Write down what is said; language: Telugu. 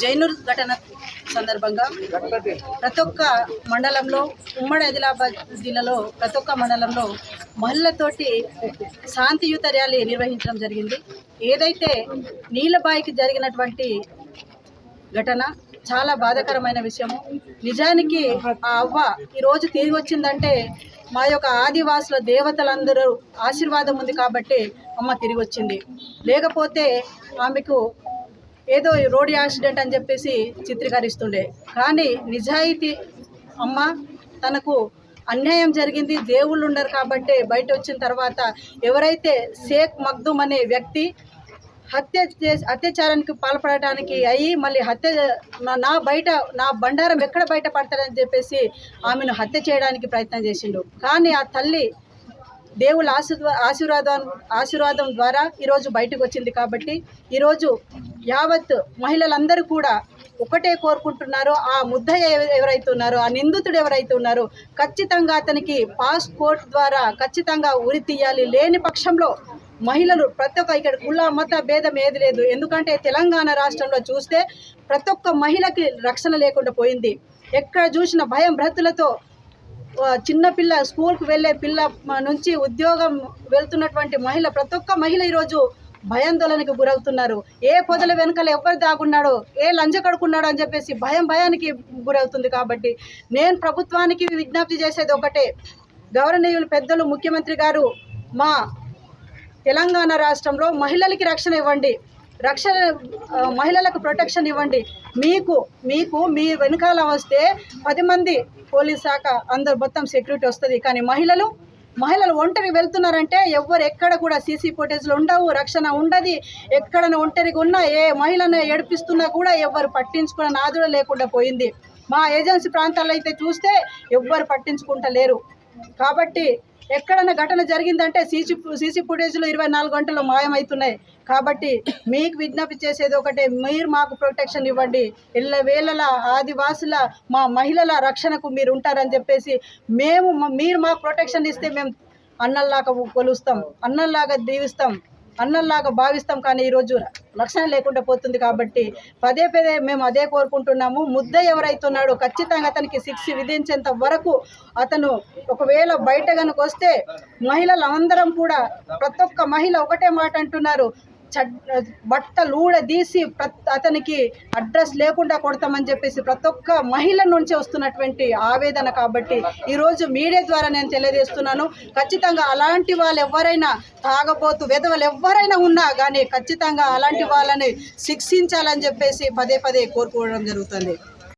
జైనూర్ ఘటన సందర్భంగా ప్రతి ఒక్క మండలంలో ఉమ్మడి ఆదిలాబాద్ జిల్లాలో ప్రతి ఒక్క మండలంలో మహిళలతోటి శాంతియుత ర్యాలీ నిర్వహించడం జరిగింది. ఏదైతే నీలబాయికి జరిగినటువంటి ఘటన చాలా బాధాకరమైన విషయము. నిజానికి ఆ అవ్వ ఈరోజు తిరిగి వచ్చిందంటే మా యొక్క ఆదివాసుల దేవతలందరూ ఆశీర్వాదం ఉంది కాబట్టి అమ్మ తిరిగి వచ్చింది. లేకపోతే ఆమెకు ఏదో రోడ్ యాక్సిడెంట్ అని చెప్పేసి చిత్రీకరిస్తుండే. కానీ నిజాయితీ అమ్మ తనకు అన్యాయం జరిగింది దేవుళ్ళు ఉండరు కాబట్టి బయట వచ్చిన తర్వాత ఎవరైతే షేక్ మగ్దుమ్ అనే వ్యక్తి హత్య చేసి అత్యాచారానికి పాల్పడటానికి అయ్యి మళ్ళీ హత్య నా- నా బయట నా బండారం ఎక్కడ బయట పడతాడని చెప్పేసి ఆమెను హత్య చేయడానికి ప్రయత్నం చేసిండు. కానీ ఆ తల్లి దేవుళ్ళ ఆశీర్వా ఆశీర్వాదం ఆశీర్వాదం ద్వారా ఈరోజు బయటకు వచ్చింది కాబట్టి ఈరోజు యావత్ మహిళలందరూ కూడా ఒకటే కోరుకుంటున్నారో. ఆ ముద్దయ్య ఎవరైతే ఉన్నారో ఆ నిందితుడు ఎవరైతే ఉన్నారో ఖచ్చితంగా అతనికి పాస్పోర్ట్ ద్వారా ఖచ్చితంగా ఉరి తీయాలి. లేని పక్షంలో మహిళలు ప్రతి ఒక్క ఇక్కడ కుల మత భేదం ఏది లేదు. ఎందుకంటే తెలంగాణ రాష్ట్రంలో చూస్తే ప్రతి ఒక్క మహిళకి రక్షణ లేకుండా పోయింది. ఎక్కడ చూసిన భయం భ్రతులతో చిన్నపిల్ల చిన్న పిల్ల స్కూల్కి వెళ్ళే పిల్ల నుంచి ఉద్యోగం వెళ్తున్నటువంటి మహిళ ప్రతి ఒక్క మహిళ ఈరోజు భయాందోళనకు గురవుతున్నారు. ఏ పొదల వెనకాల ఎవరు దాగున్నాడో ఏ లంజ కడుకున్నాడో అని చెప్పేసి భయం భయానికి గురవుతుంది కాబట్టి నేను ప్రభుత్వానికి విజ్ఞప్తి చేసేది ఒకటే. గౌరవనీయులు పెద్దలు ముఖ్యమంత్రి గారు మా తెలంగాణ రాష్ట్రంలో మహిళలకి రక్షణ ఇవ్వండి. రక్షణ మహిళలకు ప్రొటెక్షన్ ఇవ్వండి. మీకు మీకు మీ వెనకాల వస్తే పది మంది పోలీస్ శాఖ అందరు మొత్తం సెక్యూరిటీ వస్తుంది. కానీ మహిళలు మహిళలు ఒంటరి వెళ్తున్నారంటే ఎవ్వరు ఎక్కడ కూడా సీసీ ఫుటేజ్లు ఉండవు రక్షణ ఉండదు. ఎక్కడ ఒంటరిగా ఉన్నా ఏ మహిళను ఏడిపిస్తున్నా కూడా ఎవ్వరు పట్టించుకున్న నాదుడు లేకుండా పోయింది. మా ఏజెన్సీ ప్రాంతాల్లో అయితే చూస్తే ఎవ్వరు పట్టించుకుంటలేరు. కాబట్టి ఎక్కడైనా ఘటన జరిగిందంటే సీసీ సీసీ ఫుటేజ్లు ఇరవై నాలుగు గంటలు మాయమవుతున్నాయి. కాబట్టి మీకు విజ్ఞప్తి చేసేది ఒకటే మీరు మాకు ప్రొటెక్షన్ ఇవ్వండి. ఇళ్ళ వేళల ఆదివాసుల మా మహిళల రక్షణకు మీరు ఉంటారని చెప్పేసి మేము మీరు మాకు ప్రొటెక్షన్ ఇస్తే మేము అన్నల్లాగా కొలుస్తాం అన్నల్లాగా దీవిస్తాం అన్నంలాగా భావిస్తాం. కానీ ఈరోజు లక్షణం లేకుండా పోతుంది కాబట్టి పదే పదే మేము అదే కోరుకుంటున్నాము. ముద్ద ఎవరైతున్నాడో ఖచ్చితంగా అతనికి శిక్ష విధించేంత వరకు అతను ఒకవేళ బయట కనుక వస్తే మహిళలు అందరం కూడా ప్రతి ఒక్క మహిళ ఒకటే మాట అంటున్నారు. బట్టలు ఊడదీసి అతనికి అడ్రస్ లేకుండా కొడతామని చెప్పేసి ప్రతి ఒక్క మహిళ నుంచి వస్తున్నటువంటి ఆవేదన కాబట్టి ఈరోజు మీడియా ద్వారా నేను తెలియజేస్తున్నాను. ఖచ్చితంగా అలాంటి వాళ్ళు ఎవరైనా తాగబోతు విధవలు ఎవరైనా ఉన్నా కానీ ఖచ్చితంగా అలాంటి వాళ్ళని శిక్షించాలని చెప్పేసి పదే పదే కోరుకోవడం జరుగుతుంది.